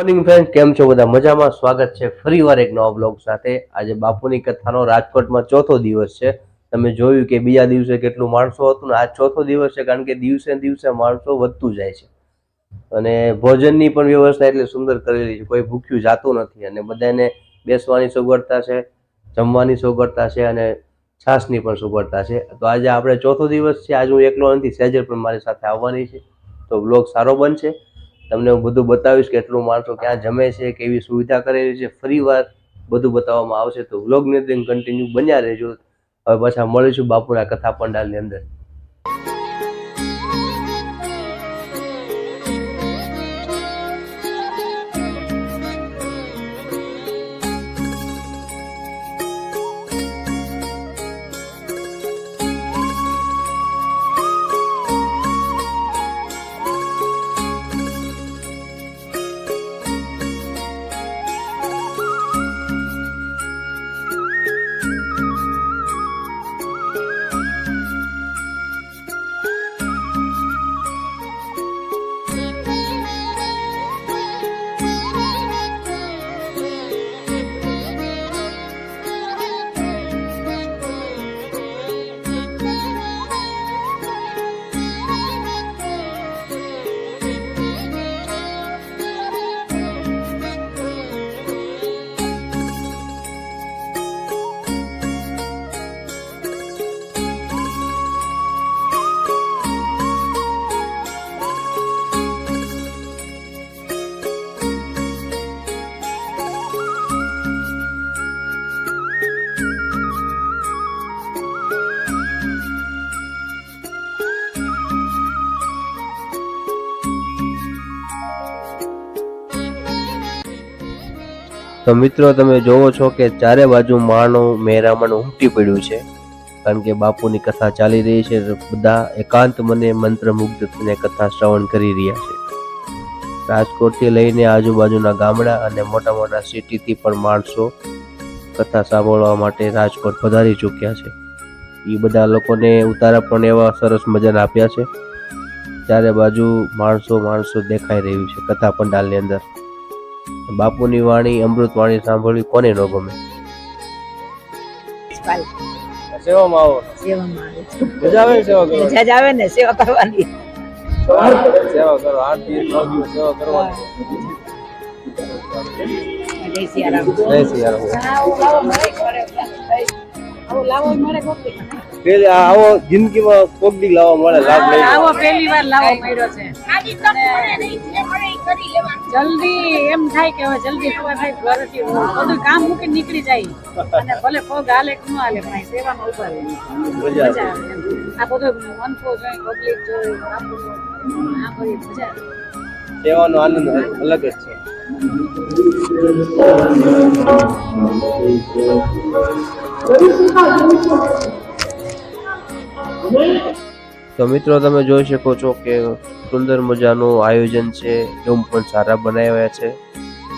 Morning friend કેમ છો બધા? મજામાં? સ્વાગત છે ફરીવાર એક નવા બ્લોગ સાથે. આજે બાપુની કથાનો રાજકોટમાં ચોથો દિવસ છે. તમે જોયું કે બીજા દિવસે કેટલું માણસો હતું ને આજ ચોથો દિવસ છે, કારણ કે દિવસે દિવસે માણસો વધતું જાય છે. અને ભોજનની પણ વ્યવસ્થા એટલી સુંદર કરેલી છે, કોઈ ભૂખ્યું જાતું નથી. અને બધાને બેસવાની સગવડતા છે, જમવાની સગવડતા છે અને છાસની પણ સગવડતા છે. તો આજે આપણે ચોથો દિવસ છે. આજે હું એકલો નથી સેજર પણ મારી સાથે આવવાની છે. તો બ્લોગ સારો બનશે. તમને હું બધું બતાવીશ કે એટલું માણસો ક્યાં જમે છે, કેવી સુવિધા કરેલી છે. ફરી વાર બધું બતાવવામાં આવશે તો વ્લોગની અંદર કન્ટિન્યુ બન્યા રહેજો. હવે પાછા મળીશું બાપુના કથા પંડાલની અંદર. તો મિત્રો તમે જોવો છો કે ચારે બાજુ માનું મહેરામણ ઉમટી પડ્યું છે. કારણ કે બાપુની કથા ચાલી રહી છે બધા એકાંત મને મંત્રમુગ્ધ થઈને કથા શ્રવણ કરી રહ્યા છે. રાજકોટથી લઈને આજુબાજુના ગામડા અને મોટા મોટા સિટીથી પણ માણસો કથા સાંભળવા માટે રાજકોટ પધારી ચૂક્યા છે. એ બધા લોકોને ઉતારા પણ એવા સરસ મજાના આપ્યા છે. ચારે બાજુ માણસો માણસો દેખાઈ રહ્યું છે કથા પંડાલની અંદર. બાપુની વાણી અમૃત વાણી સાંભળવી કોને ન ગમે? સેવામાં આવો. સેવામાં આવે મજા આવે સેવા કરવા મજા જ આવે ને સેવા કરવાની. સેવા કરો આઠ દિવસ નવ દિવસ સેવા કરવાની. જય સિયારામ. જય સિયારામ. આવો જિંદગીમાં કોક દી લાવવા મળે લાભ લઈ આવો પહેલી વાર લાવો મળ્યો છે. જલ્દી એમ થાય કે હવે જલ્દી ખબર થાય ઘરેથી બધું કામ મૂકીને નીકળી જાય. અને ભલે પગ હાલે કે ન હાલે પણ સેવામાં ઊભા રહે. આ બધું મનફો જોઈ પબ્લિક જોઈ આપણું આ બધી મજા સેવાનો આનંદ અલગ જ છે. તો મિત્રો તમે જોઈ શકો છો કે સુંદર મજાનું આયોજન છે રૂમ પણ સારા બનાવ્યા છે.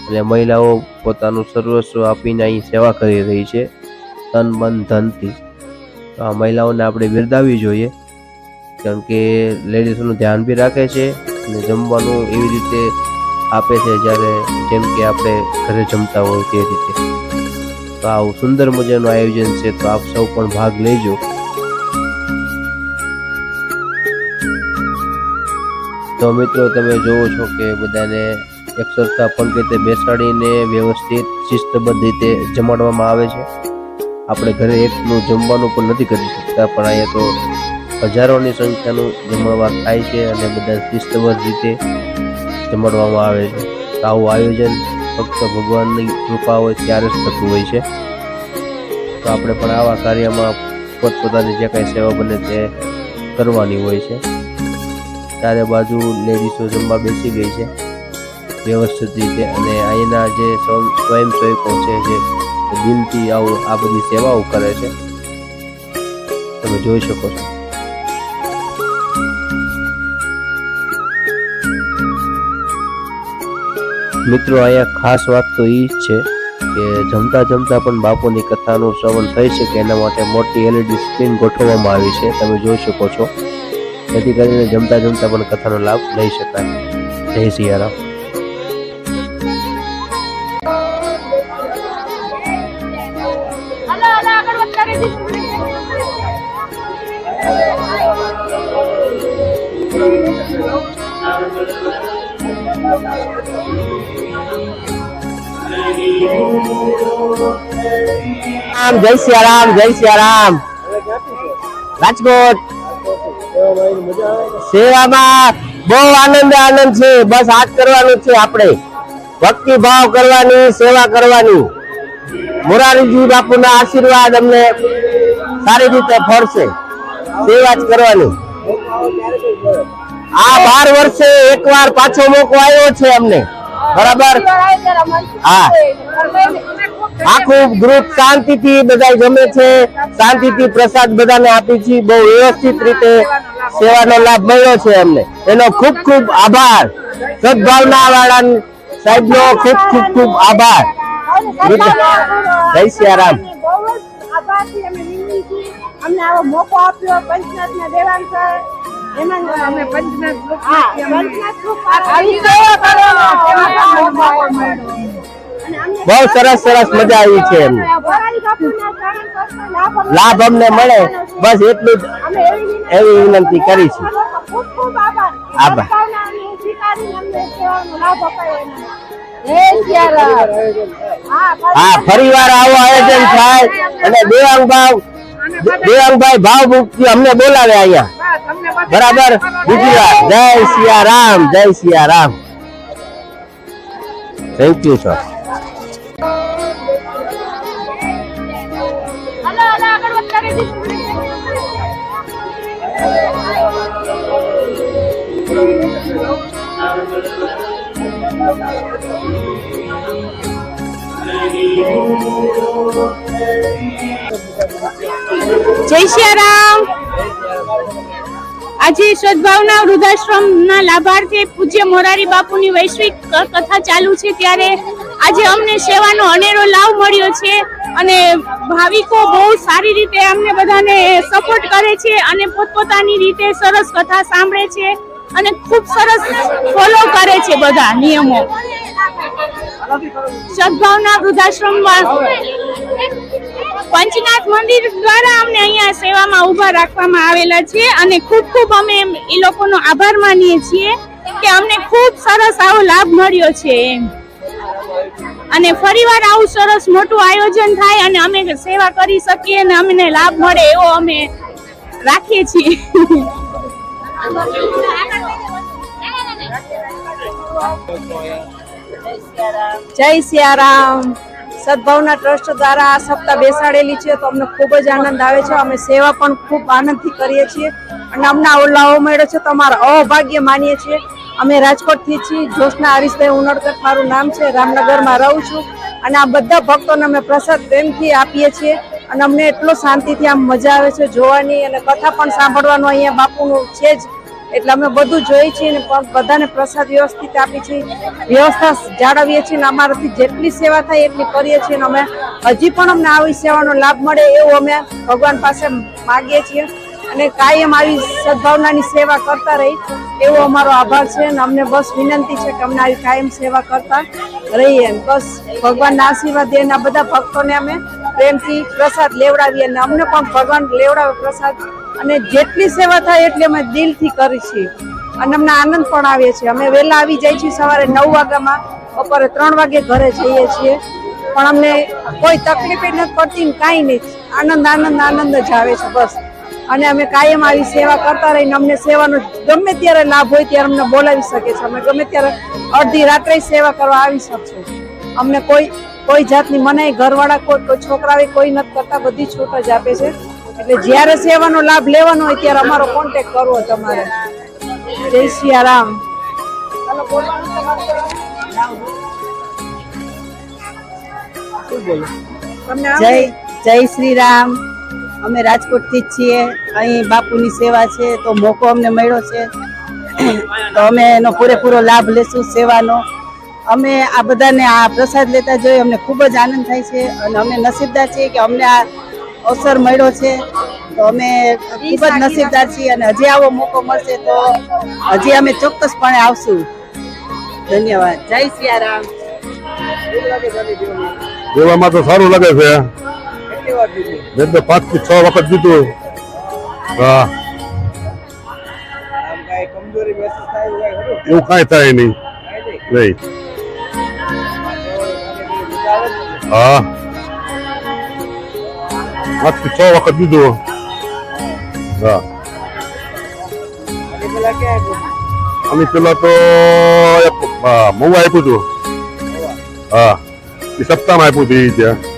અને મહિલાઓ પોતાનું સર્વસ્વ આપીને અહીં સેવા કરી રહી છે, તન મન ધનથી. તો આ મહિલાઓને આપણે બિરદાવવી જોઈએ, કેમ કે લેડીઝોનું ધ્યાન બી રાખે છે અને જમવાનું એવી રીતે આપે છે જ્યારે જેમ કે આપણે ઘરે જમતા હોય તે રીતે. તો આવું સુંદર મજાનું આયોજન છે, તો આપ સૌ પણ ભાગ લેજો. તો મિત્રો તમે જોવો છો કે બધાને એક સરખા રીતે બેસાડીને વ્યવસ્થિત, શિસ્તબદ્ધ રીતે જમાડવામાં આવે છે. આપણે ઘરે એકનું જમવાનું પણ નથી કરી શકતા, પણ અહીંયા તો હજારોની સંખ્યાનું જમણવાર થાય છે અને બધા શિસ્તબદ્ધ રીતે જમાડવામાં આવે છે. આવું આયોજન ફક્ત ભગવાનની કૃપા હોય ત્યારે જ થતું હોય છે. તો આપણે પણ આવા કાર્યમાં પોતપોતાની જે કાંઈ સેવા બને તે કરવાની હોય છે. ચારે બાજુ લેડીઝો જમવા બેસી ગઈ છે. વ્યવસ્થિત રીતે અને અહીંના જે સ્વયં- સ્વયંસેવકો છે જે દિલથી આવું, આ બધી સેવાઓ કરે છે. તમે જોઈ શકો છો. મિત્રો, અહીંયા ખાસ વાત તો એ જ છે કે જમતા જમતા પણ બાપુની કથાનું શ્રવણ થઈ શકે, એના માટે મોટી એલઈડી સ્ક્રીન ગોઠવવામાં આવી છે. તમે જોઈ શકો છો. જેથી કરીને જમતા જમતા પણ કથાનો લાભ લઈ શકાય. જય સિયારામ. જય સિયારામ જય સિયારામ. રાજકોટ. સેવામાં બહુ આનંદ આનંદ છે. બસ જ કરવાનું છે આપણે. ભક્તિ ભાવ કરવાની, સેવા કરવાની. મોરારીજી બાપુના આશીર્વાદ અમને સારી રીતે ફળશે. સેવા જ કરવાની. આ બાર વર્ષે એકવાર પાછો મોકો આવ્યો છે અમને. બરાબર? હા. આખું ગ્રુપ શાંતિથી બધા જમે છે. શાંતિથી પ્રસાદ બધાને આપી છે. બહુ વ્યવસ્થિત રીતે સેવાનો લાભ મળ્યો છે એમને. એનો ખૂબ ખૂબ આભાર. સદભાવના વાળા સાહેબ નો ખૂબ ખૂબ ખૂબ આભાર. જય સિયારામ. અમને આવો મોકો આપ્યો પંચનાથ ના દેવાન એમાં અમે પંચનાથ પંચનાથ. બહુ સરસ સરસ મજા આવી છે લાભ અમને મળે. બસ એટલું જ. એવી વિનંતી કરી છે. આભાર. હા ફરી વાર આવો આયોજન થાય અને દેવાંગભાઈ દેવાંગભાઈ ભાવ મુક્તિ અમને બોલાવે અહીંયા. બરાબર? બીજી વાર. જય સિયારામ જય સિયારામ થેન્ક યુ સર જય સિયારામ આજે સદભાવના વૃદ્ધાશ્રમના લાભાર્થી પૂજ્ય મોરારી બાપુની વૈશ્વિક કથા ચાલુ છે ત્યારે આજે અમને સેવાનો અનેરો લાભ મળ્યો છે અને ભાવિકો બહુ સારી રીતે અમને બધાને સપોર્ટ કરે છે અને પોતપોતાની રીતે સરસ કથા સાંભળે છે. અને ખૂબ સરસ ફોલો કરે છે બધા નિયમો. સદભાવના વૃદ્ધાશ્રમમાં પંચનાથ મંદિર દ્વારા અમને અહીંયા સેવામાં ઊભા રાખવામાં આવેલા છે અને ખૂબ ખૂબ અમે એ લોકોનો આભાર માનીએ છીએ કે અમને ખૂબ સરસ આવો લાભ મળ્યો છે એમ. અને ફરીવાર આવું સરસ મોટું આયોજન થાય અને અમે સેવા કરી શકીએ અને અમને લાભ મળે એવો અમે રાખીએ છીએ. જય સિયારામ. સદભાવના ટ્રસ્ટ દ્વારા આ સપ્તાહ બેસાડેલી છે તો અમને ખૂબ જ આનંદ આવે છે. અમે સેવા પણ ખૂબ આનંદથી કરીએ છીએ અને અમને આવો લાવો મળ્યો છે. તો અમારા અભાગ્ય માનીએ છીએ. અમે રાજકોટથી છીએ. જોશના હરીશભાઈ ઉનડકર મારું નામ છે. રામનગરમાં રહું છું. અને આ બધા ભક્તોને અમે પ્રસાદ પ્રેમથી આપીએ છીએ. અને અમને એટલો શાંતિથી આમ મજા આવે છે જોવાની અને કથા પણ સાંભળવાનું અહીંયા બાપુનું છે જ. એટલે અમે બધું જોઈએ છીએ અને બધાને પ્રસાદ વ્યવસ્થિત આપીએ છીએ. વ્યવસ્થા જાળવીએ છીએ ને અમારાથી જેટલી સેવા થાય એટલી કરીએ છીએ અને અમે. હજી પણ અમને આવી સેવાનો લાભ મળે એવું અમે ભગવાન પાસે માગીએ છીએ. અને કાયમ આવી સદભાવનાની સેવા કરતા રહી. એવો અમારો આભાર છે અને અમને બસ વિનંતી છે કે અમને આવી કાયમ સેવા કરતા રહીએ બસ ભગવાનના આશીર્વાદ અને બધા ભક્તોને અમે પ્રેમથી પ્રસાદ લેવડાવીએ અને અમને પણ ભગવાન લેવડાવે પ્રસાદ. અને જેટલી સેવા થાય એટલી અમે દિલથી કરી છીએ. અને અમને આનંદ પણ આવે છે. અમે વહેલા આવી જાય છીએ સવારે નવ વાગ્યામાં. બપોરે ત્રણ વાગે ઘરે જઈએ છીએ. પણ અમને કોઈ તકલીફ નથી પડતી કાંઈ નહીં આનંદ આનંદ આનંદ જ આવે છે બસ. અને અમે કાયમ આવી સેવા કરતા રહીને અમને સેવાનો ગમે ત્યારે લાભ હોય ત્યારે અમને બોલાવી શકે છે. અમે ગમે ત્યારે અડધી રાત્રે સેવા કરવા આવી શકશું. અમને કોઈ કોઈ જાતની મનાઈ ઘરવાળા કોઈ કોઈ છોકરાઓ કોઈ નથી કરતા બધી છૂટ જ આપે છે. એટલે જ્યારે સેવાનો લાભ લેવાનો હોય ત્યારે અમારો કોન્ટેક કરવો તમારે. જય સિયારામ તમને જય જય શ્રી રામ. અમે રાજકોટથી જ છીએ. અહીં બાપુની સેવા છે, તો મોકો અમને મળ્યો છે. તો અમે એનો પૂરેપૂરો લાભ લેશું સેવાનો. અમે આ બધાને આ પ્રસાદ લેતા જોઈ અમને ખૂબ જ આનંદ થાય છે અને અમે નસીબદાર છીએ કે અમને આ અવસર મળ્યો છે. તો અમે ખૂબ જ નસીબદાર છીએ અને હજી આવો મોકો મળશે તો હજી અમે ચોક્કસપણે આવશું. ધન્યવાદ. જય સિયારામ. જોવામાં તો સારું લાગે છે. મેં તો પાંચથી છ વખત દીધું હા એવું કાંઈ થાય નહીં નહીં હા પાંચથી છ વખત દીધું હા અમે પેલા તો એક હા, મહુવા આપ્યું હતું હા એ સપ્તાહમાં આપ્યું હતું એ ત્યાં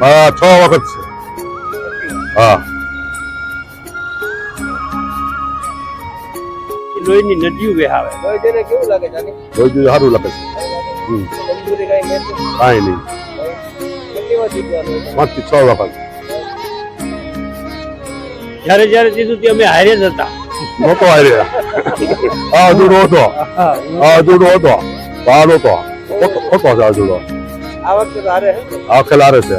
હા છ વખત છે. હા. લોહીની નદીઓ વહેવાવે લોહી સારું લાગે છે. હમ. કાંઈ નહીં. પાંચથી છ? વખત. જ્યારે જ્યારે જીધું તે અમે હારે જ હતા. નહોતો હારે. હા અધૂરો હતો. હા. અધૂરો હતો. બહાર હતો ખોટો છે અજુડો આ વખતે તો હારે હે ને? આ ખેલ હારે છે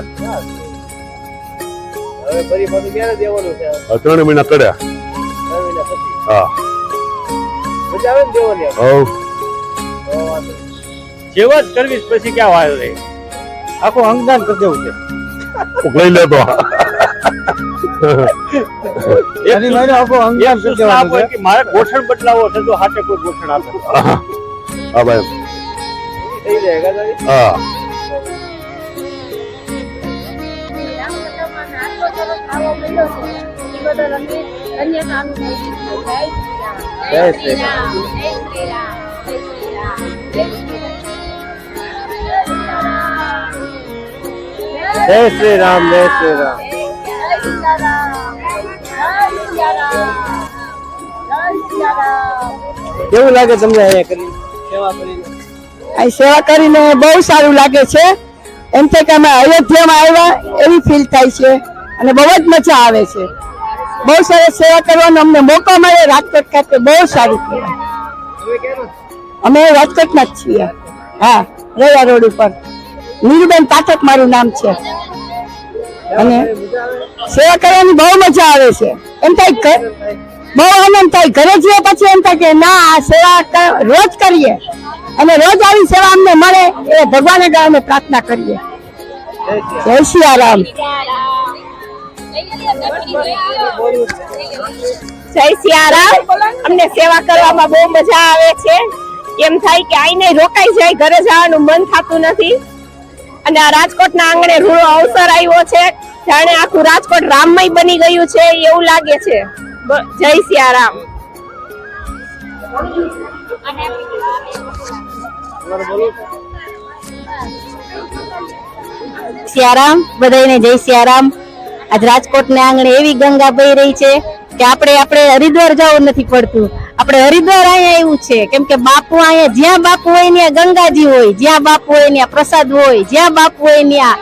હવે ફરી પાછું ક્યારે દેવાનું છે આ ત્રણ મહિના કર્યા ત્રણ મહિના પછી હા મજા આવે ને દેવાની હવ તો વાંધો નહીં. જેવા જ કરવીશ પછી ક્યાં વાયો રહે આખું અંગદાન કરી દેવું છે કોક લઈ લેતો એક એક સૂચના આપો કે મારે ગોઠણ બદલાવો છે તો હાથે કોઈ ગોઠણ આપે હા ભાઈ થઈ જાય કાકા હા જય શ્રી રામ. જય શ્રી રામ, જય શ્રી રામ. જય શ્રી કેવું લાગે તમને અહીંયા કરી? સેવા કરીને? સેવા કરીને બહુ સારું લાગે છે. એમ થાય કે અમે અયોધ્યામાં આવ્યા, એવી ફીલ થાય છે. અને બહુ જ મજા આવે છે. બહુ સરસ સેવા કરવાનો અમને મોકો મળે, રાજકોટ ખાતે બહુ સારું કહેવાય અમે રાજકોટમાં જ છીએ. હા, રયા રોડ ઉપર. નીરુબેન પાઠક મારું નામ છે. અને સેવા કરવાની બહુ મજા આવે છે. એમ થાય બહુ આનંદ થાય. ઘરે જઈએ પછી એમ થાય કે ના, આ સેવા રોજ કરીએ. અને રોજ આવી સેવા અમને મળે એ ભગવાન આગળ અમે પ્રાર્થના કરીએ. જય શ્રી રામ જય સિયારામ અમને સેવા કરવામાં બહુ મજા આવે છે. એમ થાય કે આઈને રોકાઈ જાય, ઘરે જવાનું મન થતું નથી. અને આ રાજકોટના આંગણે રૂડો અવસર આવ્યો છે. જાણે આખું રાજકોટ રામમય બની ગયું છે, એવું લાગે છે. જય સિયારામ સિયારામ બધાને જય સિયારામ. આજ રાજકોટને આંગણે એવી ગંગા બહી રહી છે કે આપણે આપણે હરિદ્વાર જવું નથી પડતું. આપણે હરિદ્વાર અહીંયા એવું છે. કેમ કે બાપુ અહીંયા જ્યાં બાપુ હોય ત્યાં ગંગાજી હોય, જ્યાં બાપુ હોય ત્યાં પ્રસાદ હોય, જ્યાં બાપુ હોય ત્યાં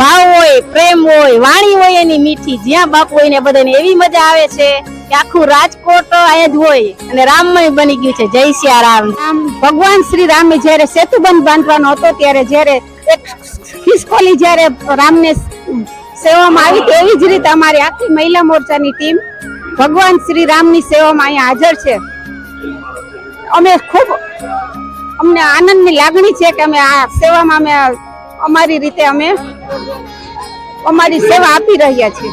ભાવ હોય, પ્રેમ હોય, વાણી હોય એની મીઠી, જ્યાં બાપુ હોય ને બધાને એવી મજા આવે છે. કે આખું રાજકોટ અહીંયા જ હોય અને રામમય બની ગયું છે. જય સિયારામ રામ. ભગવાન શ્રી રામે જ્યારે સેતુબંધ બાંધવાનો હતો ત્યારે જ્યારે એક ખિસકોલી જ્યારે રામને સેવામાં આવી એવી જ રીતે અમારી આખી મહિલા મોરચાની ટીમ ભગવાન શ્રી રામની સેવામાં અહીંયા હાજર છે. અમે ખૂબ અમને આનંદની લાગણી છે કે અમે આ સેવામાં અમે અમારી રીતે અમે અમારી સેવા આપી રહ્યા છીએ.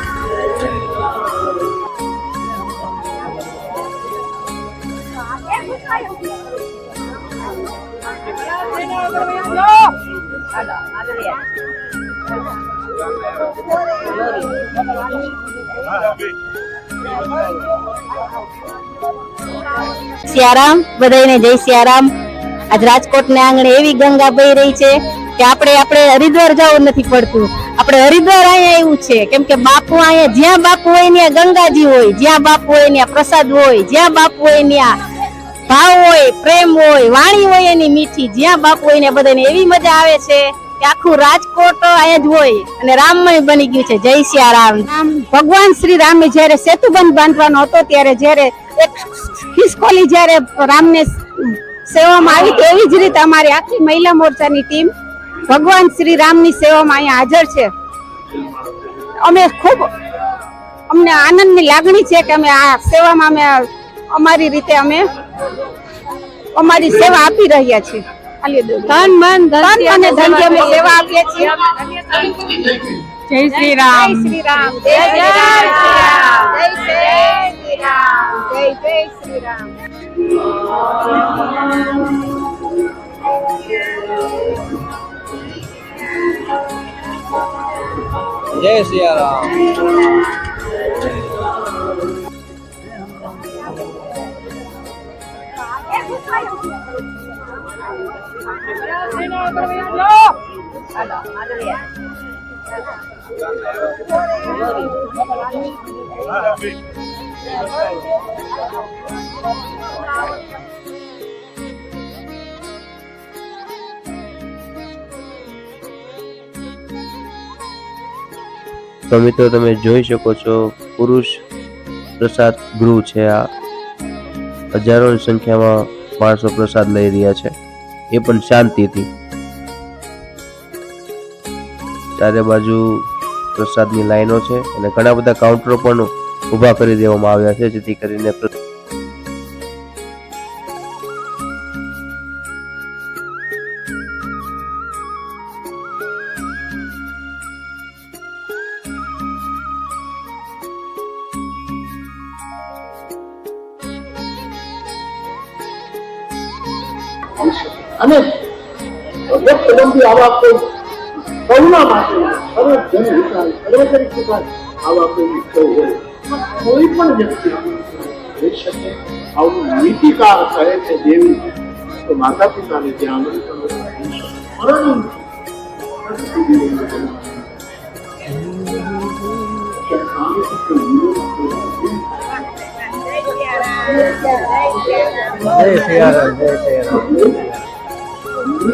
સિયારામ બધાને જય સિયારામ. આજ રાજકોટ ના આંગણે એવી ગંગા બહી રહી છે કે આપણે આપણે હરિદ્વાર જવું નથી પડતું. આપણે હરિદ્વાર અહીંયા એવું છે. કેમ કે બાપુ અહીંયા જ્યાં બાપુ હોય ત્યાં ગંગાજી હોય, જ્યાં બાપુ હોય ત્યાં પ્રસાદ હોય, જ્યાં બાપુ હોય ત્યાં ભાવ હોય પ્રેમ હોય વાણી હોય એની મીઠી જ્યાં બાપુ હોય ને બધાને એવી મજા આવે છે કે આખું રાજકોટ અહીંયા જ હોય અને રામમય બની ગયું છે. જય રામ. ભગવાન શ્રી રામે જ્યારે સેતુબંધ બાંધવાનો હતો ત્યારે જ્યારે એક ખિસકોલી જ્યારે રામને સેવામાં આવી હતી એવી જ રીતે અમારી આખી મહિલા મોરચાની ટીમ ભગવાન શ્રી રામની સેવામાં અહીંયા હાજર છે. અમે ખૂબ અમને આનંદની લાગણી છે કે અમે આ સેવામાં અમે અમારી રીતે અમે અમારી સેવા આપી રહ્યા છીએ તન મન ધન અને ધન્ય અમે સેવા આપીએ છીએ. જય શ્રી રામ. શ્રી રામ. જય જય શ્રી રામ. જય શ્રી રામ. જય જય શ્રી રામ. તો મિત્રો તમે જોઈ શકો છો પુરુષ પ્રસાદ ગૃહ છે આ. હજારો સંખ્યામાં માણસો પ્રસાદ લઈ રહ્યા છે. એ પણ શાંતિથી. ચારે બાજુ પ્રસાદની લાઈનો છે અને ઘણા બધા કાઉન્ટરો પણ ઊભા કરી દેવામાં આવ્યા છે, જેથી કરીને અને વ્યક્તબંધી આવા કોઈ કરુણા માટે સર્વ સર્વજન હિતાય આવા કોઈ સૌ હોય. કોઈ પણ વ્યક્તિ રહી શકે આવું નીતિકાર કહે છે દેવી. તો માતા પિતાને ત્યાં આગળ જય સિયારામ જય સિયારામ જય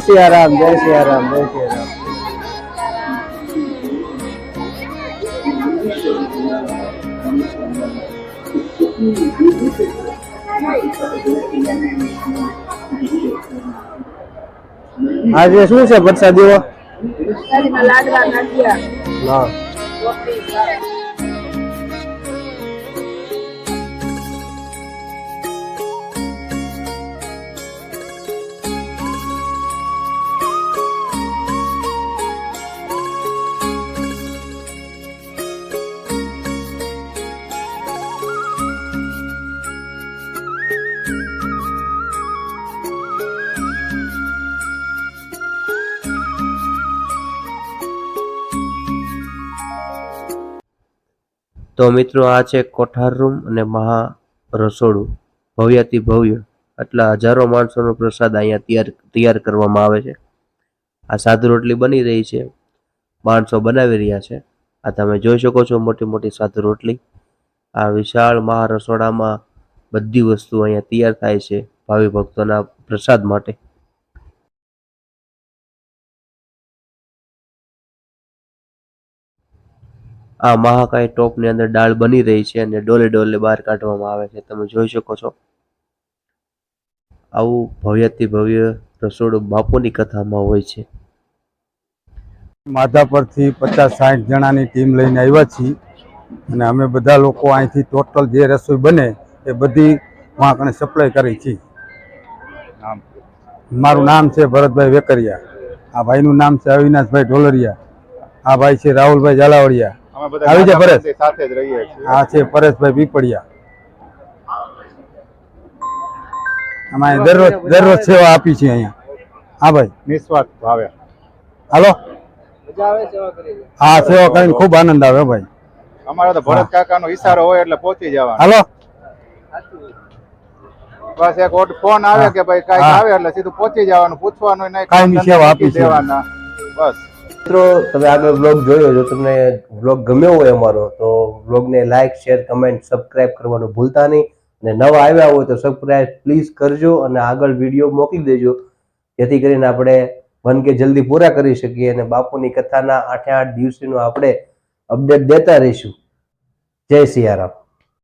સિયારામ જય સિયારામ જય સિયારામ આજે શું છે પ્રસાદીઓ ના તો મિત્રો આ છે કોઠાર રૂમ અને મહા રસોડું. ભવ્યાથી ભવ્ય. આટલા હજારો માણસોનો પ્રસાદ અહીંયા તૈયાર તૈયાર કરવામાં આવે છે. આ સાદુ રોટલી બની રહી છે. માણસો બનાવી રહ્યા છે. આ તમે જોઈ શકો છો મોટી મોટી સાદુ રોટલી. આ વિશાળ મહા રસોડામાં બધી વસ્તુ અહીંયા તૈયાર થાય છે ભાવિ ભક્તોના પ્રસાદ માટે. આ મહાકાય ટોપની અંદર દાળ બની રહી છે અને ડોલે ડોલે બહાર કાઢવામાં આવે છે. તમે જોઈ શકો છો. આવું ભવ્યથી ભવ્ય રસોડું બાપુની કથામાં હોય છે. માધાપરથી પચાસ સાઠ જણાની ટીમ લઈને આવ્યા છીએ અને અમે બધા લોકો અહીંથી ટોટલ જે રસોઈ બને એ બધી વાંકણે સપ્લાય કરી છીએ. મારું નામ છે ભરતભાઈ વેકરિયા. આ ભાઈનું નામ છે અવિનાશભાઈ ઢોલરિયા. આ ભાઈ છે રાહુલભાઈ ઝાલાવડિયા આવી જા પરેશ સાથે જ રહીએ છીએ. હા છે પરેશભાઈ પીપળિયા અમે દરરોજ દરરોજ સેવા આપી છે અહીંયા. હા ભાઈ. નિસ્વાર્થ ભાવે. હાલો? હા સેવા કરીને ખૂબ આનંદ આવે ભાઈ. અમારે તો ભરત કાકાનો ઈશારો હોય એટલે પહોંચી જવાનું. હાલો? બસ એક ફોન આવે કે ભાઈ કઈ. આવે એટલે સીધું પહોંચી જવાનું પૂછવાનું નહીં કઈ ની સેવા આપી છે. દેવાના. બસ. મિત્રો, તમે આગળ બ્લોગ જોયો, જો તમને બ્લોગ ગમ્યો હોય અમારો, તો બ્લોગને લાઇક શેર કમેન્ટ સબસ્ક્રાઇબ કરવાનું ભૂલતા નહીં. અને નવા આવ્યા હોય તો સબસ્ક્રાઇબ પ્લીઝ કરજો અને આગળ વીડિયો મોકલી દેજો. જેથી કરીને આપણે વન કે જલ્દી પૂરા કરી શકીએ અને બાપુની કથાના આઠે આઠ દિવસનું આપણે અપડેટ દેતા રહીશું. જય સિયારામ.